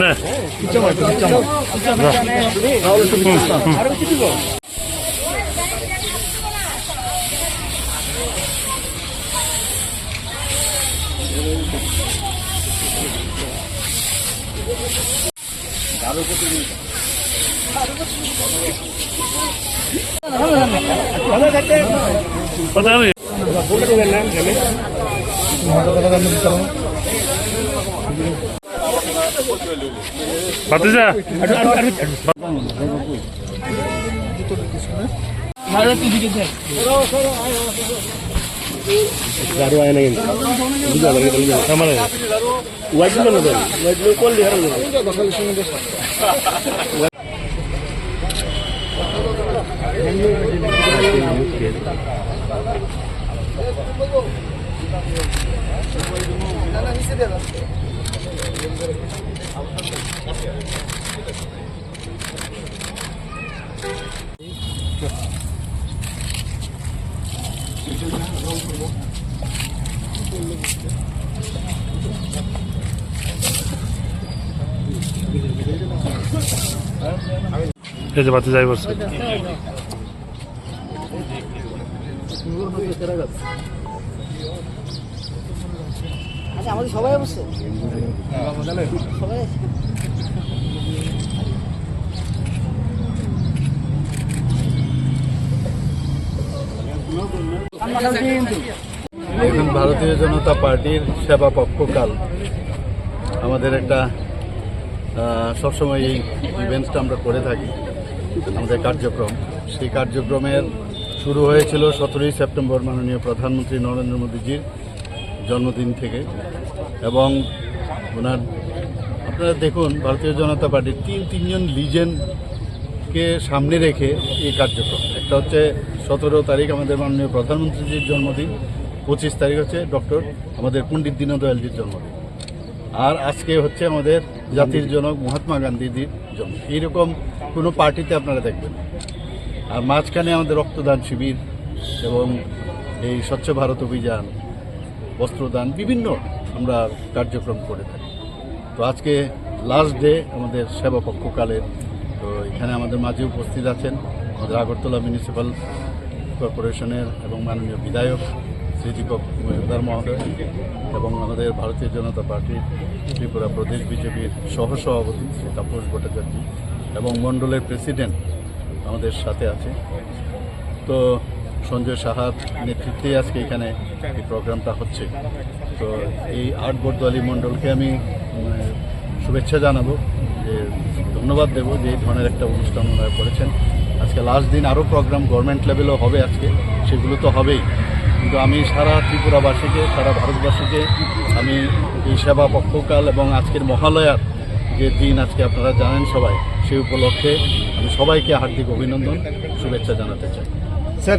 네. 이쪽으로, 이쪽으로. 네. 나올 수 있겠다. 바로 찍고. 나로 찍고. पता नहीं ভাতিজা গাড়ু আয় না কিন্তু বুঝা লাগে তুমি আমার হোয়াইট ব্লু না হোয়াইট ব্লু কোন দিহার না না না নিচে দেবা এই যে বাতি যাই বলছে। আচ্ছা আমাদের সবাই অবশ্যই সবাই এখন ভারতীয় জনতা পার্টির সেবা পক্ষকাল। আমাদের একটা সবসময় এই ইভেন্টসটা আমরা করে থাকি, আমাদের কার্যক্রম। সেই কার্যক্রমের শুরু হয়েছিল সতেরোই সেপ্টেম্বর মাননীয় প্রধানমন্ত্রী নরেন্দ্র মোদীজির জন্মদিন থেকে। এবং ওনার, আপনারা দেখুন, ভারতীয় জনতা পার্টির তিন, তিনজন লিজেন্ডকে সামনে রেখে এই কার্যক্রম। একটা হচ্ছে সতেরো তারিখ আমাদের মাননীয় প্রধানমন্ত্রীজির জন্মদিন, পঁচিশ তারিখ হচ্ছে ডক্টর আমাদের পণ্ডিত দীনদয়ালজির জন্মদিন। আর আজকে হচ্ছে আমাদের জাতির জনক মহাত্মা গান্ধীজির জন্ম। এইরকম কোনো পার্টিতে আপনারা দেখবেন আর মাঝখানে আমাদের রক্তদান শিবির এবং এই স্বচ্ছ ভারত অভিযান, বস্ত্রদান বিভিন্ন আমরা কার্যক্রম করে থাকি। তো আজকে লাস্ট ডে আমাদের সেবা পক্ষকালের তো এখানে আমাদের মাঝে উপস্থিত আছেন আমাদের আগরতলা মিউনিসিপ্যাল কর্পোরেশনের এবং মাননীয় বিধায়ক শ্রী দীপক মজুমদার মহোদয় এবং আমাদের ভারতীয় জনতা পার্টির ত্রিপুরা প্রদেশ বিজেপির সহসভাপতি শ্রী তাপস ভট্টাচার্য এবং মণ্ডলের প্রেসিডেন্ট আমাদের সাথে আছে। তো সঞ্জয় সাহার নেতৃত্বে আজকে এখানে এই প্রোগ্রামটা হচ্ছে। তো এই আট বর্দোয়ালি মণ্ডলকে আমি শুভেচ্ছা জানাব, যে ধন্যবাদ দেবো যে এই ধরনের একটা অনুষ্ঠান ওনারা করেছেন। আজকে লাস্ট দিন আরও প্রোগ্রাম গভর্নমেন্ট লেভেলও হবে আজকে, সেগুলো তো হবেই। কিন্তু আমি সারা ত্রিপুরাবাসীকে, সারা ভারতবাসীকে, আমি এই সেবা পক্ষকাল এবং আজকের মহালয়ার যে দিন আজকে আপনারা জানেন সবাই, সেই উপলক্ষে আমি সবাইকে হার্দিক অভিনন্দন, শুভেচ্ছা জানাতে চাই। স্যার